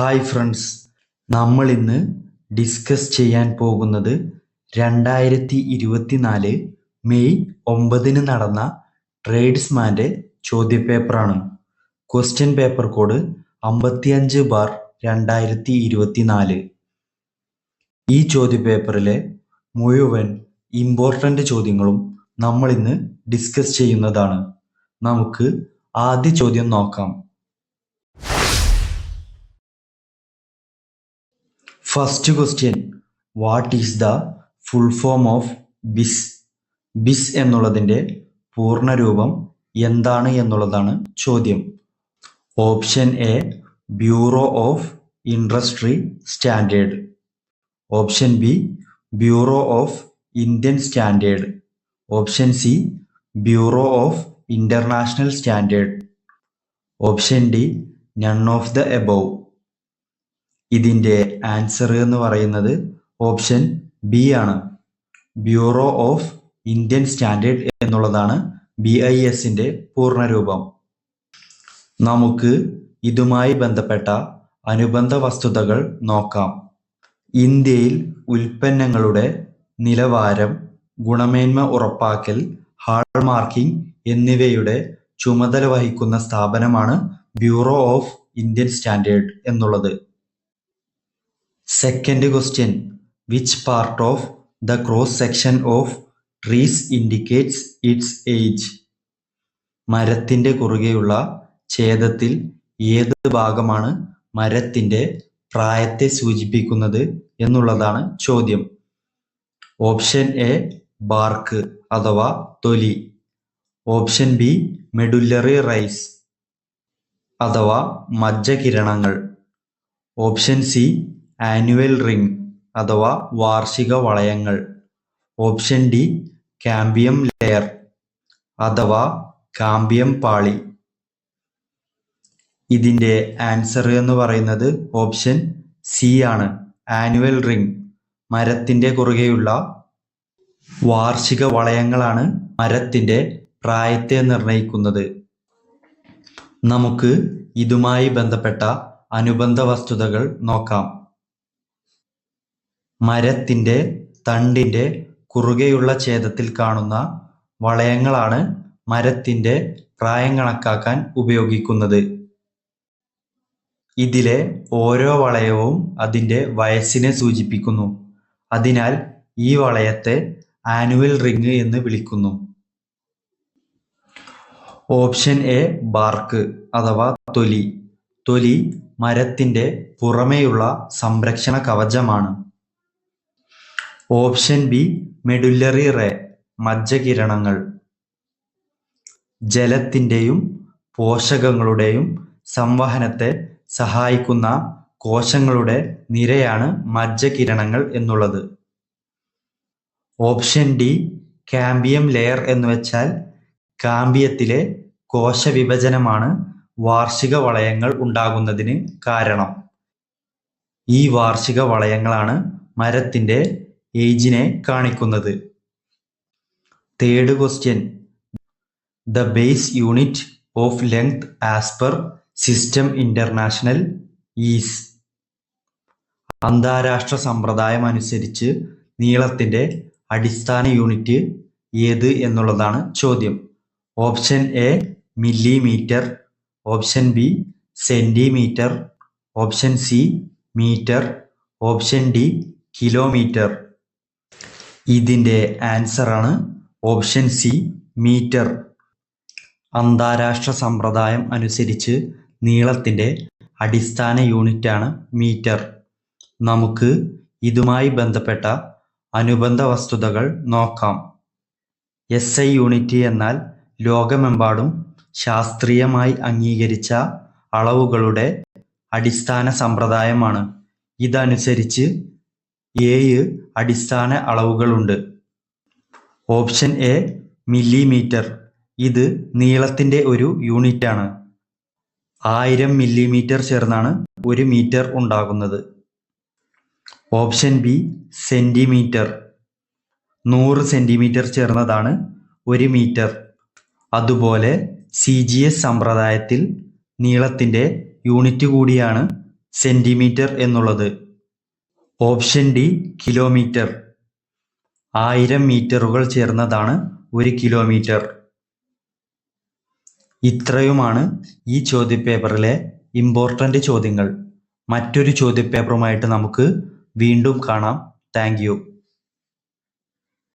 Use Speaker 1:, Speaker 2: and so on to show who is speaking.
Speaker 1: Hi friends നമ്മൾ ഇന്ന് discuss ചെയ്യാൻ പോകുന്നത് രണ്ടായിരത്തി ഇരുപത്തിനാല് മെയ് ഒമ്പതിന് നടന്ന ട്രേഡ്സ്മാന്റെ ചോദ്യപേപ്പറാണ്. ക്വസ്റ്റ്യൻ പേപ്പർ കോഡ് അമ്പത്തിയഞ്ച് ബാർ രണ്ടായിരത്തി ഇരുപത്തിനാല് ഈ ചോദ്യപേപ്പറിലെ മുഴുവൻ ഇമ്പോർട്ടന്റ് ചോദ്യങ്ങളും നമ്മൾ ഇന്ന് ഡിസ്കസ് ചെയ്യുന്നതാണ്. നമുക്ക് ആദ്യ ചോദ്യം നോക്കാം. First question what is the full form of BIS BIS എന്നുള്ളതിന്റെ പൂർണരൂപം എന്താണ് എന്നുള്ളതാണ് ചോദ്യം. Option A bureau of industry standard option B bureau of Indian standard option C bureau of international standard option D none of the above ഇതിന്റെ answer എന്ന് പറയുന്നത് option B ആണ്. Bureau of Indian standard എന്നുള്ളതാണ് B I എസിന്റെ പൂർണരൂപം. നമുക്ക് ഇതുമായി ബന്ധപ്പെട്ട അനുബന്ധ വസ്തുതകൾ നോക്കാം. ഇന്ത്യയിൽ ഉൽപ്പന്നങ്ങളുടെ നിലവാരം ഗുണമേന്മ ഉറപ്പാക്കൽ ഹാൾമാർക്കിംഗ് എന്നിവയുടെ ചുമതല വഹിക്കുന്ന സ്ഥാപനമാണ് ബ്യൂറോ ഓഫ് ഇന്ത്യൻ സ്റ്റാൻഡേർഡ് എന്നുള്ളത്. Second question which part of the cross section of trees indicates its age മരത്തിന്റെ കുറുകെയുള്ള ഛേദത്തിൽ ഏത് ഭാഗമാണ് മരത്തിന്റെ പ്രായത്തെ സൂചിപ്പിക്കുന്നത് എന്നുള്ളതാണ് ചോദ്യം. ഓപ്ഷൻ എ ബാർക്ക് അഥവാ തൊലി. ഓപ്ഷൻ ബി മെഡുല്ലറി റൈസ് അഥവാ മജ്ജകിരണങ്ങൾ. ഓപ്ഷൻ സി ആനുവൽ റിംഗ് അഥവാ വാർഷിക വളയങ്ങൾ. ഓപ്ഷൻ ഡി കാമ്പിയം ലെയർ അഥവാ കാമ്പിയം പാളി. ഇതിന്റെ ആൻസർ എന്ന് പറയുന്നത് ഓപ്ഷൻ സി ആണ്. ആനുവൽ റിംഗ് മരത്തിന്റെ കുറുകെയുള്ള വാർഷിക വളയങ്ങളാണ് മരത്തിന്റെ പ്രായത്തെ നിർണയിക്കുന്നത് നമുക്ക് ഇതുമായി ബന്ധപ്പെട്ട അനുബന്ധ വസ്തുതകൾ നോക്കാം. മരത്തിന്റെ തണ്ടിന്റെ കുറുകെയുള്ള ഛേദത്തിൽ കാണുന്ന വളയങ്ങളാണ് മരത്തിന്റെ പ്രായം കണക്കാക്കാൻ ഉപയോഗിക്കുന്നത്. ഇതിലെ ഓരോ വളയവും അതിന്റെ വയസ്സിനെ സൂചിപ്പിക്കുന്നു. അതിനാൽ ഈ വളയത്തെ ആനുവൽ റിംഗ് എന്ന് വിളിക്കുന്നു. ഓപ്ഷൻ എ ബാർക്ക് അഥവാ തൊലി. തൊലി മരത്തിന്റെ പുറമേയുള്ള സംരക്ഷണ കവചമാണ്. ഓപ്ഷൻ ബി മെഡുല്ലറി റേ മജ്ജകിരണങ്ങൾ. ജലത്തിന്റെയും പോഷകങ്ങളുടെയും സംവഹനത്തെ സഹായിക്കുന്ന കോശങ്ങളുടെ നിരയാണ് മജ്ജകിരണങ്ങൾ എന്നുള്ളത്. ഓപ്ഷൻ ഡി കാമ്പിയം ലെയർ എന്ന് വെച്ചാൽ കാമ്പിയത്തിലെ കോശവിഭജനമാണ് വാർഷിക വളയങ്ങൾ ഉണ്ടാകുന്നതിന് കാരണം. ഈ വാർഷിക വളയങ്ങളാണ് മരത്തിന്റെ ഏജിനെ കാണിക്കുന്നത്. Third question the base unit of length as per system international is അന്താരാഷ്ട്ര സമ്പ്രദായം അനുസരിച്ച് നീളത്തിന്റെ അടിസ്ഥാന യൂണിറ്റ് ഏത് എന്നുള്ളതാണ് ചോദ്യം. Option A millimetre option B centimetre option C metre option D kilometre ഇതിന്റെ ആൻസറാണ് ഓപ്ഷൻ സി മീറ്റർ അന്താരാഷ്ട്ര സമ്പ്രദായം അനുസരിച്ച് നീളത്തിന്റെ അടിസ്ഥാന യൂണിറ്റാണ് മീറ്റർ നമുക്ക് ഇതുമായി ബന്ധപ്പെട്ട അനുബന്ധ വസ്തുതകൾ നോക്കാം. എസ് ഐ യൂണിറ്റ് എന്നാൽ ലോകമെമ്പാടും ശാസ്ത്രീയമായി അംഗീകരിച്ച അളവുകളുടെ അടിസ്ഥാന സമ്പ്രദായമാണ്. ഇതനുസരിച്ച് ഏഴ് അടിസ്ഥാന അളവുകളുണ്ട്. Option A millimetre. ഇത് നീളത്തിന്റെ ഒരു യൂണിറ്റാണ്. ആയിരം മില്ലിമീറ്റർ ചേർന്നാണ് ഒരു മീറ്റർ ഉണ്ടാകുന്നത്. ഓപ്ഷൻ ബി സെന്റിമീറ്റർ നൂറ് സെന്റിമീറ്റർ ചേർന്നതാണ് ഒരു മീറ്റർ. അതുപോലെ സി ജി എസ് സമ്പ്രദായത്തിൽ നീളത്തിന്റെ യൂണിറ്റ് കൂടിയാണ് സെന്റിമീറ്റർ എന്നുള്ളത്. Option D kilometre. ആയിരം മീറ്ററുകൾ ചേർന്നതാണ് ഒരു കിലോമീറ്റർ. ഇത്രയുമാണ് ഈ ചോദ്യപേപ്പറിലെ ഇമ്പോർട്ടന്റ് ചോദ്യങ്ങൾ. മറ്റൊരു ചോദ്യപേപ്പറുമായിട്ട് നമുക്ക് വീണ്ടും കാണാം. താങ്ക്